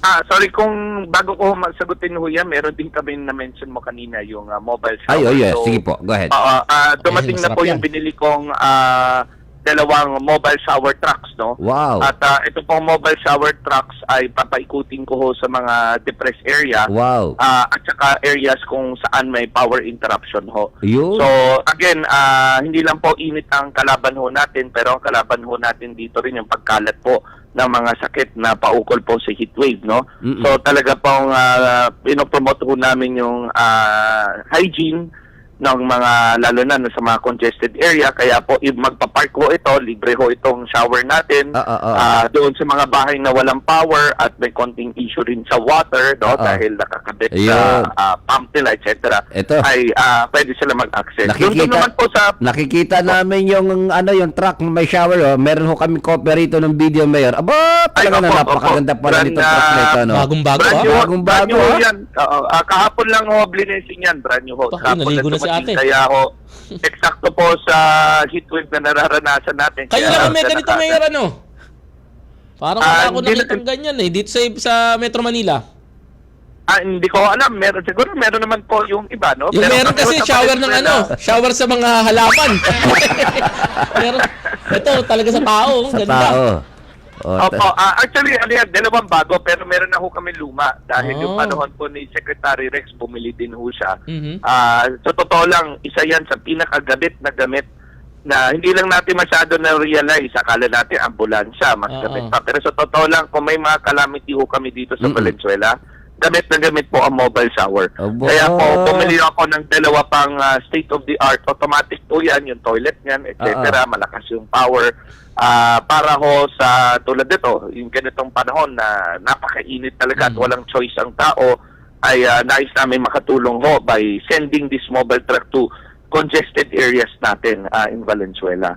Ah, sorry kung bago ko masagutin ho yan, meron din kami na-mention mo kanina yung ah, mobile Ay, shower. oh yes. So, Sige po. Go ahead. Oo, ah, dumating Ay, na po masarap yung yan. binili kong ah, dalawang mobile shower trucks, no? Wow. At ah, ito pong mobile shower trucks ay papaikutin ko ho sa mga depressed area Wow. ah, at saka areas kung saan may power interruption ho. Yun. So again, ah, hindi lang po init ang kalaban ho natin pero ang kalaban ho natin dito rin yung pagkalat po ng mga sakit na paukol po sa heat wave, no? Mm-mm. So talaga pong uh, pinopromote ho namin yung ah, hygiene ng mga lalo na sa mga congested area kaya po magpa-park ho ito, libre ho itong shower natin. Ah, ah, ah. Ah, doon sa mga bahay na walang power at may konting issue rin sa water no ah. dahil nakakabit sa ah, pump nila etc. Ito. ay ah, pwede sila mag-access. Doon Nakikita- naman po sa Nakikita namin yung ano yung truck na may shower oh. Meron ho kami copy rito ng video mayor. Aba, talaga Ay, na opo, napakaganda opo. pala Brand nitong na- truck na ito no. Bagong-bago, brand ah. new, Bagong brand bago, new ho ah. yan. Oo, ah, kahapon lang ho blinesing yan, brand new ho. Kahapon naligo na ate. Kaya ho, eksakto po sa heatwave na nararanasan natin. Kayo Kaya lang may siya ganito, nakaka- Mayor, ano? Parang wala ako nakitang na- ganyan eh. Dito sa, sa Metro Manila. Ah, hindi ko alam. Meron, siguro meron naman po yung iba, no? Yung Pero meron pero kasi shower ng ano, shower sa mga halaman. meron, ito talaga sa tao. Sa ganda. tao. Oh, Opo, ah, actually, ano yan, dalawang bago, pero meron na ho kami luma. Dahil yung Oh. panahon po ni Secretary Rex, bumili din ho siya. Mhm. Ah, sa totoo lang, isa yan sa pinakagabit na gamit na hindi lang natin masyado na-realize. Akala natin ambulansya, mas gamit pa. Pero sa totoo lang, kung may mga calamity ho kami dito sa Mm-mm. Valenzuela, gamit na gamit po ang mobile shower. Aba. Kaya po, bumili ako ng dalawa pang ah, state-of-the-art automatic po yan, yung toilet niyan, etc. Malakas yung power. Ah, para ho sa tulad nito, yung ganitong panahon na napakainit talaga at Mm. walang choice ang tao, ay ah, nais namin makatulong ho by sending this mobile truck to congested areas natin ah, in Valenzuela.